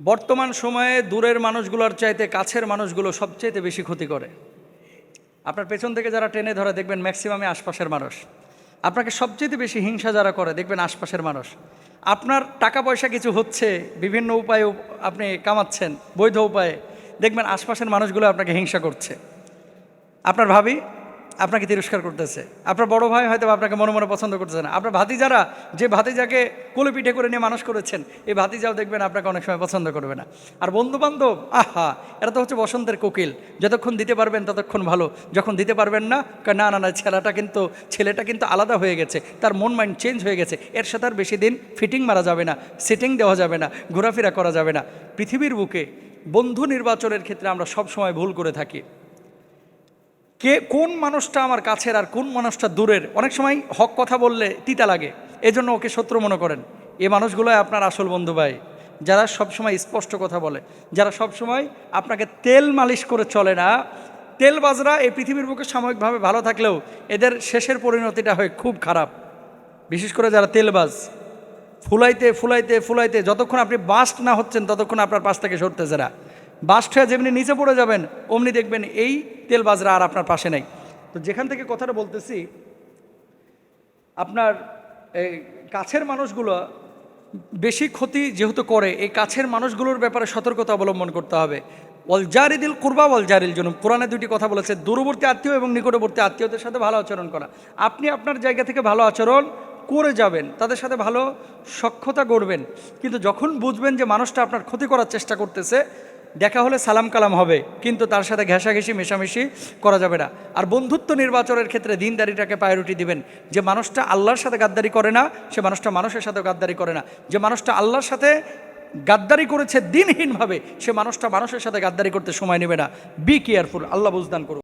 বর্তমান সময়ে দূরের মানুষগুলোর চাইতে কাছের মানুষগুলো সবচাইতে বেশি ক্ষতি করে। আপনার পেছন থেকে যারা টেনে ধরে দেখবেন ম্যাক্সিমামে আশপাশের মানুষ। আপনাকে সবচেয়ে বেশি হিংসা যারা করে, দেখবেন আশপাশের মানুষ। আপনার টাকা পয়সা কিছু হচ্ছে, বিভিন্ন উপায়ে আপনি কামাচ্ছেন, বৈধ উপায়ে, দেখবেন আশপাশের মানুষগুলো আপনাকে হিংসা করছে। আপনার ভাবি আপনাকে তিরস্কার করতেছে। আপনার বড় ভাই হয়তো আপনাকে মনে মনে পছন্দ করতেছে না। আপনার ভাতিজারা, যে ভাতিজাকে কোলে পিঠে করে নিয়ে মানুষ করেছেন, এই ভাতিজাও দেখবেন আপনাকে অনেক সময় পছন্দ করবে না। আর বন্ধু বান্ধব আহা, এরা তো হচ্ছে বসন্তের কোকিল। যতক্ষণ দিতে পারবেন ততক্ষণ ভালো। যখন দিতে পারবেন না না না না, ছেলেটা কিন্তু ছেলেটা কিন্তু আলাদা হয়ে গেছে। তার মন মাইন্ড চেঞ্জ হয়ে গেছে। এর সাথে আর বেশি দিন ফিটিং মারা যাবে না সেটিং দেওয়া যাবে না, ঘোরাফেরা করা যাবে না। পৃথিবীর বুকে বন্ধু নির্বাচনের ক্ষেত্রে আমরা সব সময় ভুল করে থাকি। কে, কোন মানুষটা আমার কাছের আর কোন মানুষটা দূরের? অনেক সময় হক কথা বললে তিতা লাগে। এজন্য ওকে শত্রু মনে করেন। এ মানুষগুলোই আপনার আসল বন্ধু ভাই। যারা সবসময় স্পষ্ট কথা বলে। যারা সবসময় আপনাকে তেল মালিশ করে চলে না। তেল বাজরা এই পৃথিবীর বুকে সাময়িকভাবে ভালো থাকলেও এদের শেষের পরিণতিটা হয় খুব খারাপ। বিশেষ করে যারা তেলবাজ। ফুলাইতে ফুলাইতে ফুলাইতে যতক্ষণ আপনি বাস্ট না হচ্ছেন, ততক্ষণ আপনার পাশ থেকে সরতেছে না। বাস্ট যেমনি নিচে পড়ে যাবেন, অমনি দেখবেন এই তেলবাজরা আর আপনার পাশে নেই। তো যেখান থেকে কথাটা বলতেছি, আপনার এই কাছের মানুষগুলো বেশি ক্ষতি যেহেতু করে, এই কাছের মানুষগুলোর ব্যাপারে সতর্কতা অবলম্বন করতে হবে। ওয়াল জারিদিল কুরবা, ওয়াল জারিল জন্য কোরআনে দুটি কথা বলেছে, দূরবর্তী আত্মীয় এবং নিকটবর্তী আত্মীয়দের সাথে ভালো আচরণ করা। আপনি আপনার জায়গা থেকে ভালো আচরণ করে যাবেন, তাদের সাথে ভালো সক্ষতা করবেন কিন্তু যখন বুঝবেন যে মানুষটা আপনার ক্ষতি করার চেষ্টা করতেছে দেখা হলে সালাম কালাম হবে, কিন্তু তার সাথে ঘেঁষাঘেঁষি, মেশামেশি করা যাবে না। আর বন্ধুত্ব নির্বাচনের ক্ষেত্রে দিনদারিটাকে প্রায়োরিটি দিবেন। যে মানুষটা আল্লাহর সাথে গাদ্দারি করে না, সে মানুষটা মানুষের সাথে গাদ্দারি করে না। যে মানুষটা আল্লাহর সাথে গাদ্দারি করেছে দিনহীনভাবে, সে মানুষটা মানুষের সাথে গাদ্দারি করতে সময় নেবে না। বি কেয়ারফুল আল্লাহ বুঝদান করুন